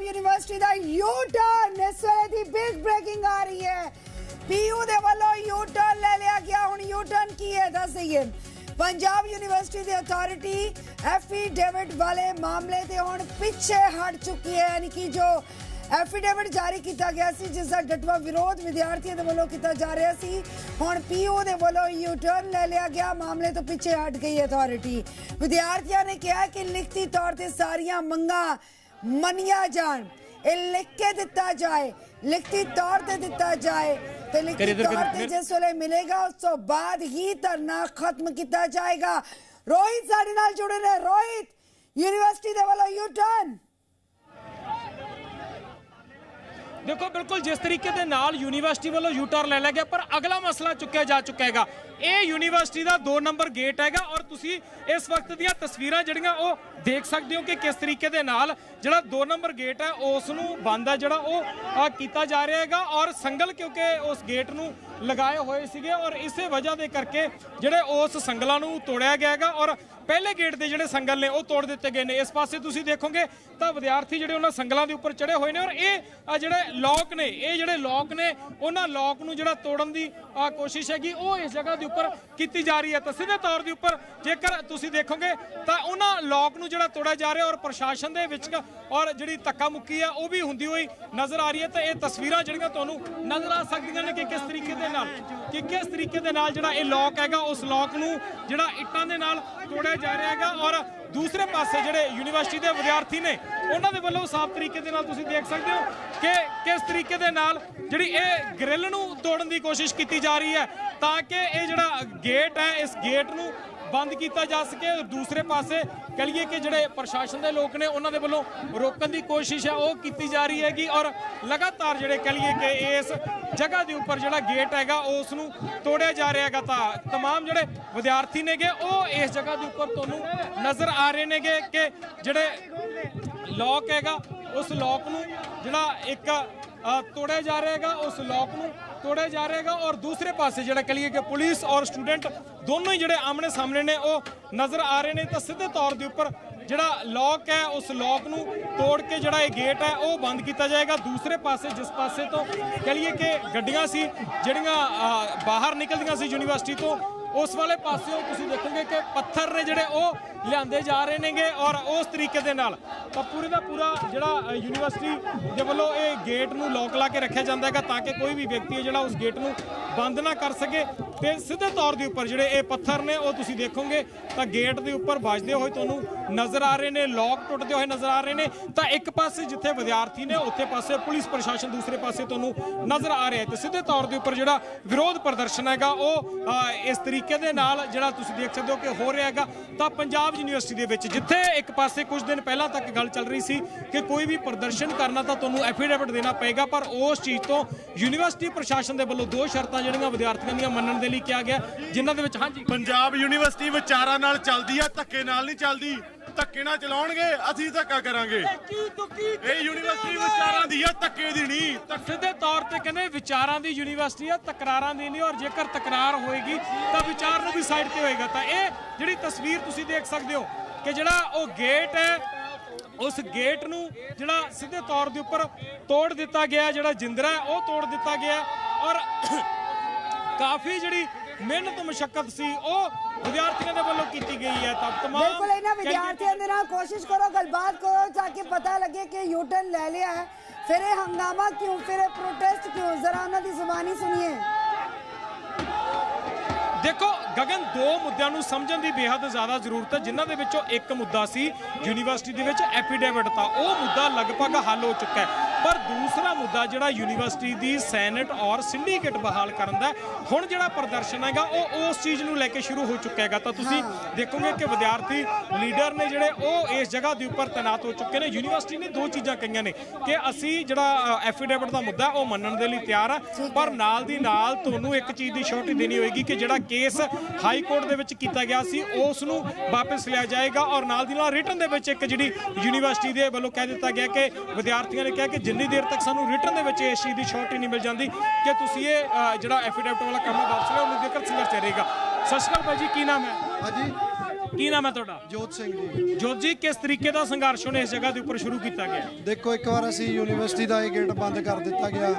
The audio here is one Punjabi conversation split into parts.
ਪੰਜਾਬ ਯੂਨੀਵਰਸਿਟੀ ਦਾ ਯੂ ਟਰਨ ਇਸ ਵੇਲੇ ਦੀ ਬਿਗ ਬ੍ਰੇਕਿੰਗ ਆ ਰਹੀ ਹੈ। ਪੀਯੂ ਦੇ ਵੱਲੋਂ ਯੂ ਟਰਨ ਲੈ ਲਿਆ ਗਿਆ। ਹੁਣ ਯੂ ਟਰਨ ਕੀ ਹੈ? ਦੱਸ ਦਈਏ। ਪੰਜਾਬ ਯੂਨੀਵਰਸਿਟੀ ਦੀ ਅਥਾਰਟੀ ਐਫੀਡੇਵਿਟ ਵਾਲੇ ਮਾਮਲੇ ਤੇ ਹੁਣ ਪਿੱਛੇ ਹਟ ਚੁੱਕੀ ਹੈ। ਯਾਨੀ ਕਿ ਜੋ ਐਫੀਡੇਵਿਟ ਜਾਰੀ ਕੀਤਾ ਗਿਆ ਸੀ, ਜਿਸ ਦਾ ਡਟਵਾ ਵਿਰੋਧ ਵਿਦਿਆਰਥੀਆਂ ਦੇ ਵੱਲੋਂ ਕੀਤਾ ਜਾ ਰਿਹਾ ਸੀ, ਹੁਣ ਪੀਓ ਦੇ ਵੱਲੋਂ ਯੂ ਟਰਨ ਲੈ ਲਿਆ ਗਿਆ। ਮਾਮਲੇ ਤੋਂ ਪਿੱਛੇ ਹਟ ਗਈ ਅਥਾਰਟੀ ਵਿਦਿਆਰਥੀਆਂ ਨੇ ਕਿਹਾ ਕਿ ਲਿਖਤੀ ਤੌਰ ਤੇ ਸਾਰੀਆਂ ਮੰਗਾਂ ਮੰਨੀਆਂ ਜਾਣ ਇਹ ਲਿਖ ਕੇ ਦਿੱਤਾ ਜਾਏ ਲਿਖਤੀ ਤੌਰ ਤੇ ਦਿੱਤਾ ਜਾਏ ਤੇ ਲਿਖਤੀ ਤੌਰ। ਤੇ ਜਿਸ ਵੇਲੇ ਮਿਲੇਗਾ ਉਸ ਤੋਂ ਬਾਅਦ ਹੀ ਧਰਨਾ ਖਤਮ ਕੀਤਾ ਜਾਏਗਾ। ਰੋਹਿਤ ਸਾਡੇ ਨਾਲ ਜੁੜੇ ਨੇ। ਰੋਹਿਤ ਯੂਨੀਵਰਸਿਟੀ ਦੇ ਵੱਲੋਂ ਯੂ ਟਰਨ ਦੇਖੋ, ਬਿਲਕੁਲ ਜਿਸ ਤਰੀਕੇ ਦੇ ਨਾਲ ਯੂਨੀਵਰਸਿਟੀ ਵੱਲੋਂ ਯੂ ਲੈ ਲਿਆ ਗਿਆ, ਪਰ ਅਗਲਾ ਮਸਲਾ ਚੁੱਕਿਆ ਜਾ ਚੁੱਕਾ ਹੈਗਾ। ਇਹ ਯੂਨੀਵਰਸਿਟੀ ਦਾ 2 ਨੰਬਰ ਗੇਟ ਹੈਗਾ ਔਰ ਤੁਸੀਂ ਇਸ ਵਕਤ ਦੀਆਂ ਤਸਵੀਰਾਂ ਜਿਹੜੀਆਂ ਉਹ ਦੇਖ ਸਕਦੇ ਹੋ ਕਿ ਕਿਸ ਤਰੀਕੇ ਦੇ ਨਾਲ ਜਿਹੜਾ 2 ਨੰਬਰ ਗੇਟ ਹੈ, ਉਸ ਨੂੰ ਬੰਦ ਹੈ, ਜਿਹੜਾ ਉਹ ਕੀਤਾ ਜਾ ਰਿਹਾ ਹੈਗਾ ਔਰ ਸੰਗਲ ਕਿਉਂਕਿ ਉਸ ਗੇਟ ਨੂੰ ਲਗਾਏ ਹੋਏ ਸੀਗੇ ਔਰ ਇਸੇ ਵਜ੍ਹਾ ਦੇ ਕਰਕੇ ਜਿਹੜੇ ਉਸ ਸੰਗਲਾਂ ਨੂੰ ਤੋੜਿਆ ਗਿਆ ਹੈਗਾ ਔਰ ਪਹਿਲੇ ਗੇਟ ਦੇ ਜਿਹੜੇ ਸੰਗਲ ਨੇ ਉਹ ਤੋੜ ਦਿੱਤੇ ਗਏ ਨੇ। ਇਸ ਪਾਸੇ ਤੁਸੀਂ ਦੇਖੋਗੇ ਤਾਂ ਵਿਦਿਆਰਥੀ ਜਿਹੜੇ ਉਹਨਾਂ ਸੰਗਲਾਂ ਦੇ ਉੱਪਰ ਚੜੇ ਹੋਏ ਨੇ ਔਰ ਇਹ ਜਿਹੜੇ ਲੋਕ ਨੇ, ਇਹ ਜਿਹੜੇ ਲੋਕ ਨੇ, ਉਹਨਾਂ ਲੋਕ ਨੂੰ ਜਿਹੜਾ ਤੋੜਨ ਦੀ ਕੋਸ਼ਿਸ਼ ਹੈਗੀ, ਉਹ ਇਸ ਜਗ੍ਹਾ ਦੇ ਉੱਪਰ ਕੀਤੀ ਜਾ ਰਹੀ ਹੈ। ਤਾਂ ਸਿੱਧੇ ਤੌਰ ਦੇ ਉੱਪਰ ਜੇਕਰ ਤੁਸੀਂ ਦੇਖੋਗੇ ਤਾਂ ਉਹਨਾਂ ਲੋਕ ਨੂੰ ਜਿਹੜਾ ਤੋੜਿਆ ਜਾ ਰਿਹਾ ਔਰ ਪ੍ਰਸ਼ਾਸਨ ਦੇ ਵਿੱਚ ਔਰ ਜਿਹੜੀ ਧੱਕਾ ਮੁੱਕੀ ਆ, ਉਹ ਵੀ ਹੁੰਦੀ ਹੋਈ ਨਜ਼ਰ ਆ ਰਹੀ ਹੈ। ਤਾਂ ਇਹ ਤਸਵੀਰਾਂ ਜਿਹੜੀਆਂ ਤੁਹਾਨੂੰ ਨਜ਼ਰ ਆ ਸਕਦੀਆਂ ਨੇ ਕਿ ਕਿਸ ਤਰੀਕੇ ਦੇ ਨਾਲ ਕਿ ਕਿਸ ਤਰੀਕੇ ਦੇ ਨਾਲ ਜਿਹੜਾ ਇਹ ਲੋਕ ਹੈਗਾ, ਉਸ ਲੋਕ ਨੂੰ ਜਿਹੜਾ ਇੱਟਾਂ ਦੇ ਨਾਲ ਤੋੜਿਆ ਜਾ ਰਿਹਾ ਹੈਗਾ ਔਰ ਦੂਸਰੇ ਪਾਸੇ ਜਿਹੜੇ ਯੂਨੀਵਰਸਿਟੀ ਦੇ ਵਿਦਿਆਰਥੀ ਨੇ, ਉਹਨਾਂ ਦੇ ਵੱਲੋਂ ਸਾਫ਼ ਤਰੀਕੇ ਦੇ ਨਾਲ ਤੁਸੀਂ ਦੇਖ ਸਕਦੇ ਹੋ ਕਿ ਕਿਸ ਤਰੀਕੇ ਦੇ ਨਾਲ ਜਿਹੜੀ ਇਹ ਗ੍ਰਿਲ ਨੂੰ ਤੋੜਨ ਦੀ ਕੋਸ਼ਿਸ਼ ਕੀਤੀ ਜਾ ਰਹੀ ਹੈ ਤਾਂ ਕਿ ਇਹ ਜਿਹੜਾ ਗੇਟ ਹੈ, ਇਸ ਗੇਟ ਨੂੰ ਬੰਦ ਕੀਤਾ ਜਾ ਸਕੇ ਦੂਸਰੇ ਪਾਸੇ ਕਹ ਲਈਏ ਕਿ ਜਿਹੜੇ ਪ੍ਰਸ਼ਾਸਨ ਦੇ ਲੋਕ ਨੇ ਉਹਨਾਂ ਦੇ ਵੱਲੋਂ ਰੋਕਣ ਦੀ ਕੋਸ਼ਿਸ਼ ਹੈ ਉਹ ਕੀਤੀ ਜਾ ਰਹੀ ਹੈਗੀ ਔਰ ਲਗਾਤਾਰ ਜਿਹੜੇ ਕਹ ਲਈਏ ਕਿ ਇਸ ਜਗ੍ਹਾ ਦੇ ਉੱਪਰ ਜਿਹੜਾ ਗੇਟ ਹੈਗਾ ਉਸ ਨੂੰ ਤੋੜਿਆ ਜਾ ਰਿਹਾ ਹੈਗਾ ਤਾਂ तमाम ਜਿਹੜੇ ਵਿਦਿਆਰਥੀ ਨੇਗੇ ਉਹ ਇਸ ਜਗ੍ਹਾ ਦੇ ਉੱਪਰ ਤੁਹਾਨੂੰ ਨਜ਼ਰ ਆ ਰਹੇ ਨੇਗੇ ਕਿ ਜਿਹੜੇ ਲੋਕ ਹੈਗਾ ਉਸ ਲੋਕ ਨੂੰ ਜਿਹੜਾ ਇੱਕ ਅ, ਤੋੜਿਆ ਜਾ ਰਿਹਾ ਹੈਗਾ ਉਸ ਲੋਕ ਨੂੰ, ਤੋੜਿਆ ਜਾ ਰਿਹਾ ਹੈਗਾ ਔਰ ਦੂਸਰੇ ਪਾਸੇ ਜਿਹੜਾ ਕਹ ਲਈਏ ਕਿ ਪੁਲਿਸ ਔਰ ਸਟੂਡੈਂਟ ਦੋਨੋਂ ਹੀ ਜਿਹੜੇ ਆਮਣੇ ਸਾਹਮਣੇ ਨੇ, ਉਹ ਨਜ਼ਰ ਆ ਰਹੇ ਨੇ। ਤਾਂ ਸਿੱਧੇ ਤੌਰ ਦੇ ਉੱਪਰ ਜਿਹੜਾ ਲੋਕ ਹੈ, ਉਸ ਲੋਕ ਨੂੰ ਤੋੜ ਕੇ ਜਿਹੜਾ ਇਹ ਗੇਟ ਹੈ, ਉਹ ਬੰਦ ਕੀਤਾ ਜਾਏਗਾ। ਦੂਸਰੇ ਪਾਸੇ, ਜਿਸ ਪਾਸੇ ਤੋਂ ਕਹ ਲਈਏ ਕਿ ਗੱਡੀਆਂ ਸੀ, ਜਿਹੜੀਆਂ ਬਾਹਰ ਨਿਕਲਦੀਆਂ ਸੀ ਯੂਨੀਵਰਸਿਟੀ ਤੋਂ ਉਸ ਵਾਲੇ ਪਾਸਿਓਂ ਤੁਸੀਂ ਦੇਖੋਗੇ ਕਿ ਪੱਥਰ ਨੇ ਜਿਹੜੇ ਉਹ ਲਿਆਂਦੇ ਜਾ ਰਹੇ ਨੇਗੇ ਔਰ ਉਸ ਤਰੀਕੇ ਦੇ ਨਾਲ ਤਾਂ ਪੂਰੇ ਦਾ ਪੂਰਾ ਜਿਹੜਾ ਯੂਨੀਵਰਸਿਟੀ ਦੇ ਵੱਲੋਂ ਇਹ ਗੇਟ ਨੂੰ ਲੋਕ ਲਾ ਕੇ ਰੱਖਿਆ ਜਾਂਦਾ ਹੈਗਾ ਤਾਂ ਕਿ ਕੋਈ ਵੀ ਵਿਅਕਤੀ ਜਿਹੜਾ ਉਸ ਗੇਟ ਨੂੰ ਬੰਦ ਨਾ ਕਰ ਸਕੇ। ਤੇ ਸਿੱਧੇ ਤੌਰ ਦੇ ਉੱਪਰ ਜਿਹੜੇ ਇਹ ਪੱਥਰ ਨੇ, ਉਹ ਤੁਸੀਂ ਦੇਖੋਗੇ, ਤਾਂ ਗੇਟ ਦੇ ਉੱਪਰ ਵੱਜਦੇ ਹੋਏ ਤੁਹਾਨੂੰ ਨਜ਼ਰ ਆ ਰਹੇ ਨੇ ਲੋਕ ਟੁੱਟਦੇ ਹੋਏ ਨਜ਼ਰ ਆ ਰਹੇ ਨੇ। ਤਾਂ ਇੱਕ ਪਾਸੇ ਜਿੱਥੇ ਵਿਦਿਆਰਥੀ ਨੇ, ਉੱਥੇ ਪਾਸੇ ਪੁਲਿਸ ਪ੍ਰਸ਼ਾਸਨ, ਦੂਸਰੇ ਪਾਸੇ ਤੁਹਾਨੂੰ ਨਜ਼ਰ ਆ ਰਿਹਾ ਹੈ। ਤੇ ਸਿੱਧੇ ਤੌਰ ਦੇ ਉੱਪਰ ਜਿਹੜਾ ਵਿਰੋਧ ਪ੍ਰਦਰਸ਼ਨ ਹੈਗਾ, ਉਹ ਇਸ ਤਰੀਕੇ ਦੇ ਨਾਲ ਜਿਹੜਾ ਤੁਸੀਂ ਦੇਖ ਸਕਦੇ ਹੋ ਕਿ ਹੋ ਰਿਹਾ ਹੈਗਾ। ਤਾਂ ਪੰਜਾਬ ਯੂਨੀਵਰਸਿਟੀ ਦੇ ਵਿੱਚ ਜਿੱਥੇ ਇੱਕ ਪਾਸੇ ਕੁਝ ਦਿਨ ਪਹਿਲਾਂ ਤੱਕ ਗੱਲ ਚੱਲ ਰਹੀ ਸੀ ਕਿ ਕੋਈ ਵੀ ਪ੍ਰਦਰਸ਼ਨ ਕਰਨਾ, ਤਾਂ ਤੁਹਾਨੂੰ ਐਫੀਡੇਵਿਟ ਦੇਣਾ ਪਏਗਾ। ਪਰ ਉਸ ਚੀਜ਼ ਤੋਂ ਯੂਨੀਵਰਸਿਟੀ ਪ੍ਰਸ਼ਾਸਨ ਦੇ ਵੱਲੋਂ ਦੋ ਸ਼ਰਤਾਂ ਜਿਹੜੀਆਂ ਵਿਦਿਆਰਥੀਆਂ ਦੀਆਂ ਮੰਨਣ ਦੇ ਲਈ ਕਿਹਾ ਗਿਆ ਜਿਨ੍ਹਾਂ ਦੇ ਵਿੱਚ ਹਾਂਜੀ। ਪੰਜਾਬ ਯੂਨੀਵਰਸਿਟੀ ਵਿਚਾਰਾਂ ਨਾਲ ਚੱਲਦੀ ਆ ਧੱਕੇ ਨਾਲ ਨਹੀਂ ਚੱਲਦੀ। ਧੱਕੇ ਨਾਲ ਚਲਾਉਣਗੇ ਅਸੀਂ ਧੱਕਾ ਕਰਾਂਗੇ। ਇਹ ਯੂਨੀਵਰਸਿਟੀ ਵਿਚਾਰਾਂ ਦੀ ਆ ਧੱਕੇ ਦੀ ਨਹੀਂ। ਧੱਕ- ਤੌਰ ਤੇ ਕਹਿੰਦੇ ਵਿਚਾਰਾਂ ਦੀ ਯੂਨੀਵਰਸਿਟੀ ਆ ਤਕਰਾਰਾਂ ਦੀ ਨਹੀਂ ਔਰ ਜੇਕਰ ਤਕਰਾਰ ਹੋਏਗੀ ਤਾਂ ਵਿਚਾਰ ਨੂੰ ਵੀ ਸਾਈਡ ਤੇ ਹੋਏਗਾ। ਤਾਂ ਇਹ ਜਿਹੜੀ ਤਸਵੀਰ ਤੁਸੀਂ ਦੇਖ ਸਕਦੇ ਹੋ ਕਿ ਜਿਹੜਾ ਉਹ ਗੇਟ ਹੈ ਉਸ ਗੇਟ ਨੂੰ ਜਿਹੜਾ ਸਿੱਧੇ ਤੌਰ ਦੇ ਉੱਪਰ ਤੋੜ ਦਿੱਤਾ ਗਿਆ ਜਿਹੜਾ ਜਿੰਦਰਾ ਉਹ ਤੋੜ ਦਿੱਤਾ ਗਿਆ ਔਰ ਕਾਫੀ ਜਿਹੜੀ ਮਿਹਨਤ ਮੁਸ਼ਕਲ ਸੀ ਉਹ ਵਿਦਿਆਰਥੀਆਂ ਦੇ ਵੱਲੋਂ ਕੀਤੀ ਗਈ ਹੈ। ਤਾਂ ਤਮਾਮ ਬਿਲਕੁਲ ਇਹਨਾਂ ਵਿਦਿਆਰਥੀਆਂ ਦੇ ਨਾਲ ਕੋਸ਼ਿਸ਼ ਕਰੋ ਗੱਲਬਾਤ ਕਰੋ ਤਾਂ ਕਿ ਪਤਾ ਲੱਗੇ ਕਿ ਯੂ ਟਰਨ ਲੈ ਲਿਆ ਹੈ। ਫਿਰ ਇਹ ਹੰਗਾਮਾ ਕਿਉਂ ਫਿਰ ਇਹ ਪ੍ਰੋਟੈਸਟ ਕਿਉਂ? ਜ਼ਰਾ ਉਹਨਾਂ ਦੀ ਜ਼ੁਬਾਨੀ ਸੁਣੀਏ। ਦੇਖੋ ਗਗਨ ਦੋ ਮੁੱਦਿਆਂ ਨੂੰ ਸਮਝਣ ਦੀ ਬੇਹੱਦ ਜ਼ਿਆਦਾ ਜ਼ਰੂਰਤ ਹੈ ਜਿਨ੍ਹਾਂ ਦੇ ਵਿੱਚੋਂ ਇੱਕ ਮੁੱਦਾ ਸੀ ਯੂਨੀਵਰਸਿਟੀ ਦੇ ਵਿੱਚ ਐਫੀਡੇਵਿਟ ਦਾ ਉਹ ਮੁੱਦਾ ਲਗਭਗ ਹੱਲ ਹੋ ਚੁੱਕਾ ਹੈ। ਪਰ ਦੂਸਰਾ ਮੁੱਦਾ ਜਿਹੜਾ ਯੂਨੀਵਰਸਿਟੀ ਦੀ ਸੈਨੇਟ ਔਰ ਸਿੰਡੀਕੇਟ ਬਹਾਲ ਕਰਨ ਦਾ ਹੁਣ ਜਿਹੜਾ ਪ੍ਰਦਰਸ਼ਨ ਹੈਗਾ ਉਹ ਉਸ ਚੀਜ਼ ਨੂੰ ਲੈ ਕੇ ਸ਼ੁਰੂ ਹੋ ਚੁੱਕਾ ਹੈਗਾ। ਤਾਂ ਤੁਸੀਂ ਦੇਖੋਗੇ ਕਿ ਵਿਦਿਆਰਥੀ ਲੀਡਰ ਨੇ ਜਿਹੜੇ ਉਹ ਇਸ ਜਗ੍ਹਾ ਦੇ ਉੱਪਰ ਤੈਨਾਤ ਹੋ ਚੁੱਕੇ ਨੇ। ਯੂਨੀਵਰਸਿਟੀ ਨੇ ਦੋ ਚੀਜ਼ਾਂ ਕਹੀਆਂ ਨੇ ਕਿ ਅਸੀਂ ਜਿਹੜਾ ਐਫੀਡੇਵਿਟ ਦਾ ਮੁੱਦਾ ਉਹ ਮੰਨਣ ਦੇ ਲਈ ਤਿਆਰ ਆ ਪਰ ਨਾਲ ਦੀ ਨਾਲ ਤੁਹਾਨੂੰ ਇੱਕ ਚੀਜ਼ ਦੀ ਸ਼ੋਰਟੀ ਦੇਣੀ ਹੋਏਗੀ ਕਿ ਜਿਹੜਾ ਕੇਸ ਹਾਈ ਕੋਰਟ ਦੇ ਵਿੱਚ ਕੀਤਾ ਗਿਆ ਸੀ ਉਸ ਨੂੰ ਵਾਪਸ ਲਿਆ ਜਾਏਗਾ ਔਰ ਨਾਲ ਦੀ ਨਾਲ ਰਿਟਨ ਦੇ ਵਿੱਚ ਇੱਕ ਜਿਹੜੀ ਯੂਨੀਵਰਸਿਟੀ ਦੇ ਵੱਲੋਂ ਕਹਿ ਦਿੱਤਾ ਗਿਆ ਕਿ ਵਿਦਿਆਰਥੀਆਂ ਨੇ ਕਿਹਾ ਕਿ ਜਿੰਨੀ ਦੇਰ ਤੱਕ ਸਾਨੂੰ ਰਿਟਨ ਦੇ ਵਿੱਚ ਇਸ ਚੀਜ਼ ਦੀ ਸ਼ੋਰਟੀ ਨਹੀਂ ਮਿਲ ਜਾਂਦੀ ਕਿ ਤੁਸੀਂ ਇਹ ਜਿਹੜਾ ਐਫੀਡੇਵਿਟ ਵਾਲਾ ਕੰਮ ਵਾਪਸ ਉਨੀ ਦੇਰ ਤੱਕ ਸੰਘਰਸ਼ ਰਹੇਗਾ। ਸਤਿ ਸ਼੍ਰੀ ਅਕਾਲ ਭਾਈ ਜੀ ਕੀ ਨਾਮ ਹੈ? ਹਾਂਜੀ। ਕੀ ਨਾਮ ਹੈ ਤੁਹਾਡਾ? ਜੋਤ ਸਿੰਘ ਜੀ। ਜੋਤ ਜੀ ਕਿਸ ਤਰੀਕੇ ਦਾ ਸੰਘਰਸ਼ ਹੁਣ ਇਸ ਜਗ੍ਹਾ ਦੇ ਉੱਪਰ ਸ਼ੁਰੂ ਕੀਤਾ ਗਿਆ? ਦੇਖੋ ਇੱਕ ਵਾਰ ਅਸੀਂ ਯੂਨੀਵਰਸਿਟੀ ਦਾ ਇਹ ਗੇਟ ਬੰਦ ਕਰ ਦਿੱਤਾ ਗਿਆ।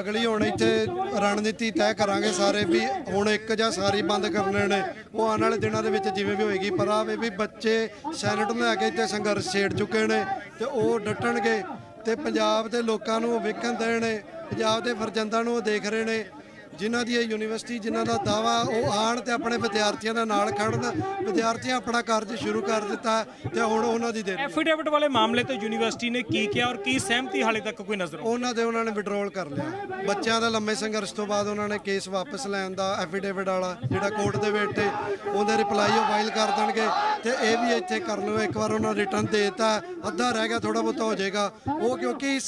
ਅਗਲੀ ਹੁਣ ਇੱਥੇ ਰਣਨੀਤੀ ਤੈਅ ਕਰਾਂਗੇ ਸਾਰੇ ਵੀ ਹੁਣ ਇੱਕ ਜਾਂ ਸਾਰੀ ਬੰਦ ਕਰਨੇ ਨੇ। ਉਹ ਆਉਣ ਵਾਲੇ ਦਿਨਾਂ ਦੇ ਵਿੱਚ ਜਿਵੇਂ ਵੀ ਹੋਏਗੀ ਪਰ ਆਵੇ ਵੀ ਬੱਚੇ ਸੈਨੇਟ ਨੂੰ ਲੈ ਕੇ ਇੱਥੇ ਸੰਘਰਸ਼ ਛੇੜ ਚੁੱਕੇ ਨੇ ਤੇ ਉਹ ਡਟਣਗੇ। ਤੇ ਪੰਜਾਬ ਦੇ ਲੋਕਾਂ ਨੂੰ ਵੇਖਣ ਦੇਣ ਨੇ, ਪੰਜਾਬ ਦੇ ਫਰਜ਼ੰਦਾਂ ਨੂੰ ਉਹ ਦੇਖ ਰਹੇ ਨੇ। ਜਿਨ੍ਹਾਂ ਦੀ ਇਹ ਯੂਨੀਵਰਸਿਟੀ ਜਿਨ੍ਹਾਂ ਦਾ ਦਾਵਾ ਉਹ ਆਣ ਤੇ ਆਪਣੇ ਵਿਦਿਆਰਥੀਆਂ ਦੇ ਨਾਲ ਖੜਨ। ਵਿਦਿਆਰਥੀਆਂ ਆਪਣਾ ਕਾਰਜ ਸ਼ੁਰੂ ਕਰ ਦਿੱਤਾ ਤੇ ਹੁਣ ਉਹਨਾਂ ਦੀ ਦੇਰ ਐਫੀਡੇਵਿਟ ਵਾਲੇ ਮਾਮਲੇ ਤੇ ਯੂਨੀਵਰਸਿਟੀ ਨੇ ਕੀ ਕਿਹਾ ਔਰ ਕੀ ਸਹਿਮਤੀ ਹਾਲੇ ਤੱਕ ਕੋਈ ਨਜ਼ਰ ਉਹਨਾਂ ਦੇ ਉਹਨਾਂ ਨੇ ਵਿਡਰੋਲ ਕਰ ਲਿਆ। ਬੱਚਿਆਂ ਦਾ ਲੰਮੇ ਸੰਘਰਸ਼ ਤੋਂ ਬਾਅਦ ਉਹਨਾਂ ਨੇ ਕੇਸ ਵਾਪਸ ਲੈਣ ਦਾ ਐਫੀਡੇਵਿਟ ਵਾਲਾ ਜਿਹੜਾ ਕੋਰਟ ਦੇ ਵਿੱਚ ਹੈ, ਉਹਦੇ ਰਿਪਲਾਈ ਉਹ ਫਾਈਲ ਕਰ ਦੇਣਗੇ। ਤੇ ਇਹ ਵੀ ਇੱਥੇ ਕਰ ਲਓ ਇੱਕ ਵਾਰ ਉਹਨਾਂ ਰਿਟਰਨ ਦੇਤਾ ਅੱਧਾ ਰਹਿ ਗਿਆ ਥੋੜਾ ਬਹੁਤਾ ਹੋ ਜਾਏਗਾ। ਉਹ ਕਿਉਂਕਿ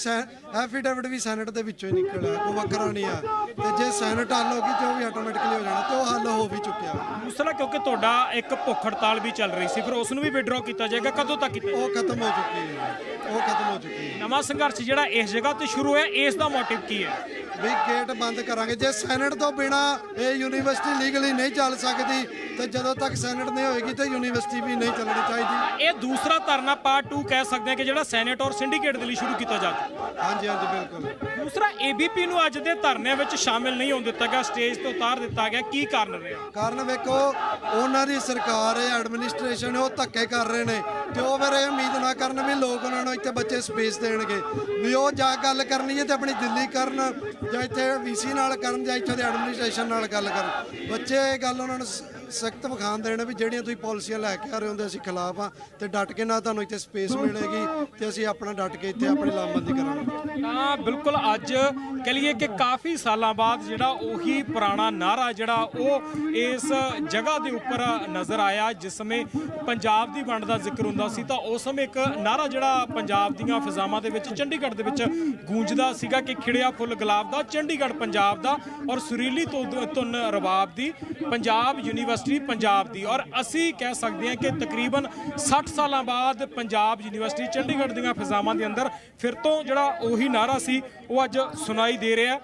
ਐਫੀਡੇਵਿਟ ਵੀ ਸੈਨੇਟ ਦੇ ਵਿੱਚੋਂ ਹੀ ਨਿਕਲਿਆ ਉਹ ਵੱਖਰਾ ਨਹੀਂ ਆ। ਤੇ ਜੇ ਸੈਨੇਟ ਹੱਲ ਹੋ ਗਈ ਤੇ ਉਹ ਵੀ ਆਟੋਮੈਟਿਕਲੀ ਹੋ ਜਾਣਾ ਤੇ ਉਹ ਹੱਲ ਹੋ ਵੀ ਚੁੱਕਿਆ। ਦੂਸਰਾ ਕਿਉਂਕਿ ਤੁਹਾਡਾ ਇੱਕ ਭੁੱਖ ਹੜਤਾਲ ਵੀ ਚੱਲ ਰਹੀ ਸੀ ਫਿਰ ਉਸ ਨੂੰ ਵੀ ਵਿਡਰਾਅ ਕੀਤਾ ਜਾਏਗਾ ਕਦੋਂ ਤੱਕ ਕੀਤਾ ਉਹ ਖਤਮ ਹੋ ਚੁੱਕੀ ਹੈ ਉਹ ਖਤਮ ਹੋ ਚੁੱਕੀ ਹੈ ਨਵਾਂ ਸੰਘਰਸ਼ ਜਿਹੜਾ ਇਸ ਜਗ੍ਹਾ ਤੇ ਸ਼ੁਰੂ ਹੋਇਆ ਇਸ ਦਾ ਮੋਟਿਵ ਕੀ ਹੈ? ਵੀ ਗੇਟ ਬੰਦ ਕਰਾਂਗੇ। ਜੇ ਸੈਨੇਟ ਤੋਂ ਬਿਨਾ ਇਹ ਯੂਨੀਵਰਸਿਟੀ ਲੀਗਲੀ ਨਹੀਂ ਚੱਲ ਸਕਦੀ ਤੇ ਜਦੋਂ ਤੱਕ ਸੈਨੇਟ ਨਹੀਂ ਹੋਏਗੀ ਤੇ ਯੂਨੀਵਰਸਿਟੀ ਵੀ ਨਹੀਂ ਚੱਲਣੀ ਚਾਹੀਦੀ। ਇਹ ਦੂਸਰਾ ਧਰਨਾ ਪਾਰਟ 2 ਕਹਿ ਸਕਦੇ ਹਾਂ ਕਿ ਜਿਹੜਾ ਸੈਨੇਟ ਔਰ ਸਿੰਡੀਕੇਟ ਦੇ ਲਈ ਸ਼ੁਰੂ ਕੀਤਾ ਜਾ ਚੁੱਕਾ ਹਾਂਜੀ ਹਾਂਜੀ ਬਿਲਕੁਲ। ਦੂਸਰਾ ਏਬੀਪੀ ਨੂੰ ਅੱਜ ਦੇ ਧਰਨੇ ਵਿੱਚ ਸ਼ਾਮਿਲ ਨਹੀਂ ਹੋਣ ਦਿੱਤਾ ਗਿਆ ਸਟੇਜ ਤੋਂ ਉਤਾਰ ਦਿੱਤਾ ਗਿਆ। ਕੀ ਕਾਰਨ ਰਿਹਾ? ਕਾਰਨ ਵੇਖੋ ਉਹਨਾਂ ਦੀ ਸਰਕਾਰ ਹੈ ਐਡਮਿਨਿਸਟ੍ਰੇਸ਼ਨ ਉਹ ਧੱਕੇ ਕਰ ਰਹੇ ਨੇ। ਤੇ ਉਹ ਫਿਰ ਇਹ ਉਮੀਦ ਨਾ ਕਰਨ ਵੀ ਲੋਕ ਉਹਨਾਂ ਨੂੰ ਇੱਥੇ ਬੱਚੇ ਸਪੇਸ ਦੇਣਗੇ। ਵੀ ਉਹ ਜਾ ਗੱਲ ਕਰਨੀ ਹੈ ਤੇ ਆਪਣੀ ਦਿੱਲੀ ਕਰਨ ਜਾਂ ਇੱਥੇ ਵੀਸੀ ਨਾਲ ਕਰਨ ਜਾਂ ਇੱਥੇ ਦੇ ਐਡਮਿਨਿਸਟ੍ਰੇਸ਼ਨ ਨਾਲ ਗੱਲ ਕਰਨ। ਬੱਚੇ ਇਹ ਗੱਲ ਉਹਨਾਂ ਨੂੰ ਸਖਤ ਵਿਖਾਣ ਦੇਣਾ ਵੀ ਜਿਹੜੀਆਂ ਤੁਸੀਂ ਪਾਲਿਸੀਆਂ ਲੈ ਕੇ ਆ ਰਹੇ ਹੁੰਦੇ ਅਸੀਂ ਖਿਲਾਫ ਆ ਤੇ ਡਟ ਕੇ ਨਾ ਤੁਹਾਨੂੰ ਇੱਥੇ ਸਪੇਸ ਮਿਲੇਗੀ ਤੇ ਅਸੀਂ ਆਪਣਾ ਡਟ ਕੇ ਇੱਥੇ ਆਪਣੀ ਲਾਮਬੰਦੀ ਕਰਾਂਗੇ। ਤਾਂ ਬਿਲਕੁਲ ਅੱਜ ਕਹ ਲਈਏ ਕਿ ਕਾਫੀ ਸਾਲਾਂ ਬਾਅਦ ਜਿਹੜਾ ਉਹੀ ਪੁਰਾਣਾ ਨਾਰਾ ਜਿਹੜਾ ਉਹ ਇਸ ਜਗ੍ਹਾ ਦੇ ਉੱਪਰ ਨਜ਼ਰ ਆਇਆ, ਜਿਸ ਸਮੇਂ ਪੰਜਾਬ ਦੀ ਵੰਡ ਦਾ ਜ਼ਿਕਰ ਹੁੰਦਾ ਸੀ, ਤਾਂ ਉਸ ਸਮੇਂ ਇੱਕ ਨਾਰਾ ਜਿਹੜਾ ਪੰਜਾਬ ਦੀਆਂ ਫਿਜ਼ਾਵਾਂ ਦੇ ਵਿੱਚ ਚੰਡੀਗੜ੍ਹ ਦੇ ਵਿੱਚ ਗੂੰਜਦਾ ਸੀਗਾ ਕਿ ਖਿੜਿਆ ਫੁੱਲ ਗੁਲਾਬ ਦਾ, ਚੰਡੀਗੜ੍ਹ ਪੰਜਾਬ ਦਾ ਔਰ ਸੁਰੀਲੀ ਧੁ- ਧੁਨ ਰਬਾਬ ਦੀ ਪੰਜਾਬ ਯੂਨੀਵਰਸਿਟੀ ਪੰਜਾਬ ਦੀ। ਔਰ ਅਸੀਂ ਕਹਿ ਸਕਦੇ ਹਾਂ ਕਿ ਤਕਰੀਬਨ 60 ਸਾਲਾਂ ਬਾਅਦ ਪੰਜਾਬ ਯੂਨੀਵਰਸਿਟੀ ਚੰਡੀਗੜ੍ਹ ਦੀਆਂ ਫਿਜ਼ਾਵਾਂ ਦੇ ਅੰਦਰ ਫਿਰ ਤੋਂ ਜਿਹੜਾ ਉਹੀ ਨਾਰਾ ਸੀ, ਉਹ ਅੱਜ ਸੁਣਾਈ ਦੇ ਰਿਹਾ।